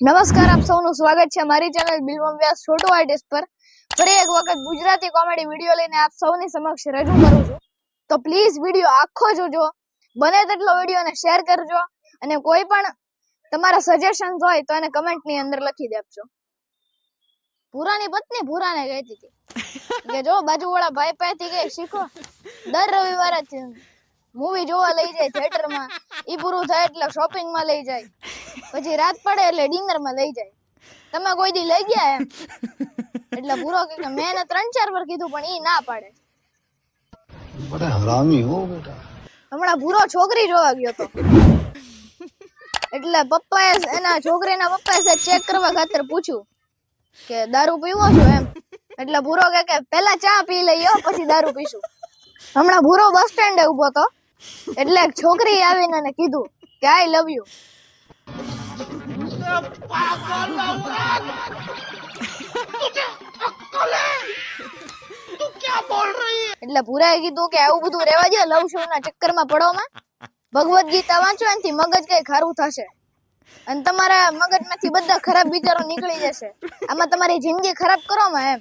નમસ્કાર, આપ સૌનું સ્વાગત છે મારી ચેનલ બિલવમ વ્યાસ છોટો આર્ટિસ્ટ પર. ફરી એક વખત ગુજરાતી કોમેડી વીડિયો લઈને આપ સૌની સમક્ષ રજૂ કરું છું. તો પ્લીઝ વીડિયો આખો જોજો, બને તેટલો વિડીયોને શેર કરજો અને કોઈ પણ તમારા સજેશન્સ હોય તો એને કમેન્ટની અંદર લખી દેજો. પુરાની પત્ની પુરાને કહેતી હતી. કે જો બાજુવાળા ભાઈ પાસેથી ગઈ શીખો, દર રવિવારે મૂવી જોવા લઈ જાય થિયેટરમાં એ પૂરું થાય એટલે શોપિંગમાં લઈ જાય. પછી રાત પડે એટલે ડિનરમાં લઈ જાય. તમે કોઈ દી લઈ ગયા એમ? એટલે પૂરો કે મેં એને ત્રણ ચાર વાર કીધું પણ ઈ ના પાડે. બડા હરામી હો બેટા. હમણાં ભૂરો છોકરી જોવા ગયો તો. એટલે પપ્પાએ એના છોકરીના પપ્પાએ ચેક કરવા ખાતર પૂછ્યું કે દારૂ પીવો છો એમ? એટલે ભૂરો કે કે પહેલા ચા પી લઈએ પછી દારૂ પીશું. હમણાં ભૂરો બસ સ્ટેન્ડ ઊભો હતો. એટલે એક છોકરી આવીને કીધું કે આઈ લવ યુ એટલે ભૂરાએ કીધું કે આવું બધું રહેવા દે લવ શો ના ચક્કરમાં પડોમાં ભગવદ ગીતા વાંચો એનાથી મગજ કઈ ખારું થશે. અને તમારા મગજમાંથી બધા ખરાબ વિચારો નીકળી જશે. આમાં તમારી જિંદગી ખરાબ કરો માં એમ.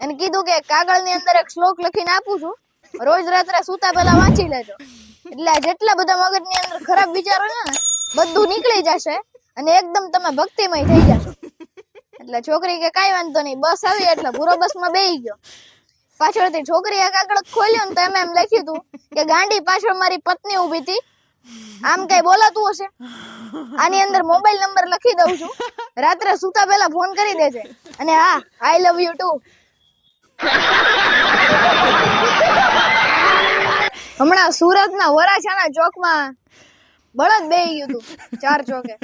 એને કીધું કે કાગળની અંદર એક શ્લોક લખીને આપું છું. રોજ રાત્રે સૂતા પહેલા વાંચી લેજો. એટલે જેટલા બધા મગજની અંદર ખરાબ વિચારો ને બધું નીકળી જશે અને એકદમ તમે ભક્તિમય થઈ જશો. એટલે છોકરી કે કાંઈ વાંધો નહીં, બસ આવી એટલે પૂરો બસમાં બેહી ગયો. પાછળથી છોકરીએ કાગળ ખોલ્યો ને તો એમ એમ લખ્યું હતું કે ગાંડી પાછળ મારી પત્ની ઊભી હતી. આમ કઈ બોલાતું હશે? આની અંદર મોબાઈલ નંબર લખી દઉં છું. રાત્રે સૂતા પહેલા ફોન કરી દેજે. અને હા આઈ લવ યુ ટુ હમણાં સુરતના વરાછાના ચોકમાં બળદ બે ગયું તું ચાર ચોકે.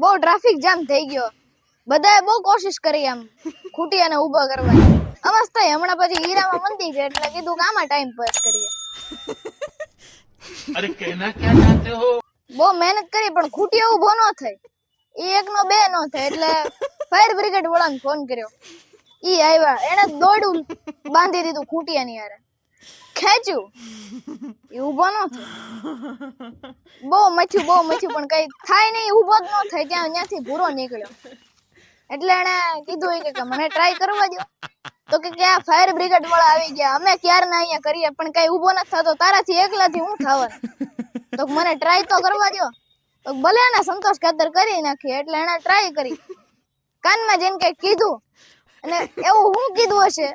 બહુ ટ્રાફિક જામ થઈ ગયો. બધાએ બહુ કોશિશ કરી એમ ખૂટી અને ઊભો કરવા અમસ્ત થાય હમણાં પછી હીરામાં મંદી છે એટલે કીધું કામા ટાઈમ પાસ કરીએ. અરે કહેના ક્યાં ચાહતે હો? બહુ મહેનત કરી પણ ખૂટી ઊભો ન થાય. એ એક નો બે નો થાય એટલે ફાયર બ્રિગેડ વાળાને ફોન કર્યો. ઈ આવ્યા એને દોડું બાંધી દીધું ખૂટિયાની યારે ખેંચ્યું ઈ ઊભો ન બહુ મથ્યું બહુ મથ્યું પણ કઈ થાય નહીં, ઊભો જ ન થાય, ત્યાં ત્યાંથી ભૂરો નીકળ્યો. એટલે એને કીધું કે મને ટ્રાય કરવા દો તો કે આ ફાયર બ્રિગેડ વાળા આવી ગયા. અમે ક્યારના અહીંયા કરીએ? પણ કઈ ઊભો નથી થતો. તારાથી એકલાથી હું થવાનું તો મને ટ્રાય તો કરવા દો તો ભલે એને સંતોષ ખાતર કરી નાખી એટલે એને ટ્રાય કરી. કાનમાં જેમ કે કીધું. અને એવું હું કીધું હશે?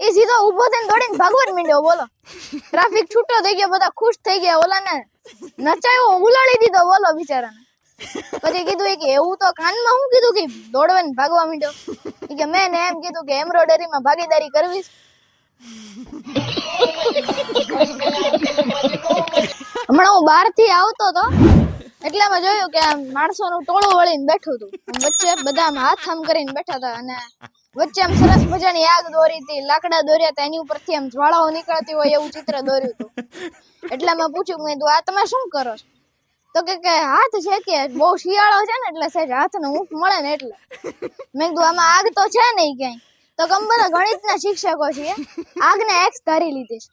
એ સીધો ઊભો થઈને દોડીને ભાગવા મીંડ્યો બોલો. ટ્રાફિક છૂટો થઈ ગયો, બધા ખુશ થઈ ગયા, ઓલાને નચાયો ઉલાડી દીધો, બોલો બિચારાને. પછી કીધું કે એવું તો કાનમાં હું કીધું કે દોડવાને ભાગવા મીંડ્યો કે મેં ને એમ કીધું કે એમ્બ્રોઇડરી માં ભાગીદારી કરવી હમણાં હું બહારથી આવતો તો એટલે મેં જોયું કે આમ માણસોનું ટોળું વળીને બેઠું હતું. વચ્ચે બધા હાથ આમ કરીને બેઠા હતા અને વચ્ચે આમ સરસ મજાની આગ દોરી હતી, લાકડા દોર્યા હતા, એની ઉપરથી આમ જ્વાળાઓ નીકળતી હોય એવું ચિત્ર દોર્યું હતું. એટલામાં પૂછ્યું મેં, તું આ તમે શું કરો છો? તો કે કે, હાથ છે કે બહુ શિયાળો છે ને એટલે સહેજ હાથનો ઊંફ મળે ને એટલે. મેં કીધું, આમાં આગ તો છે નહીં ક્યાંય. તો કે અમે બધા ગણિતના શિક્ષકો છીએ, આગને એક્સ ધારી લીધી છે.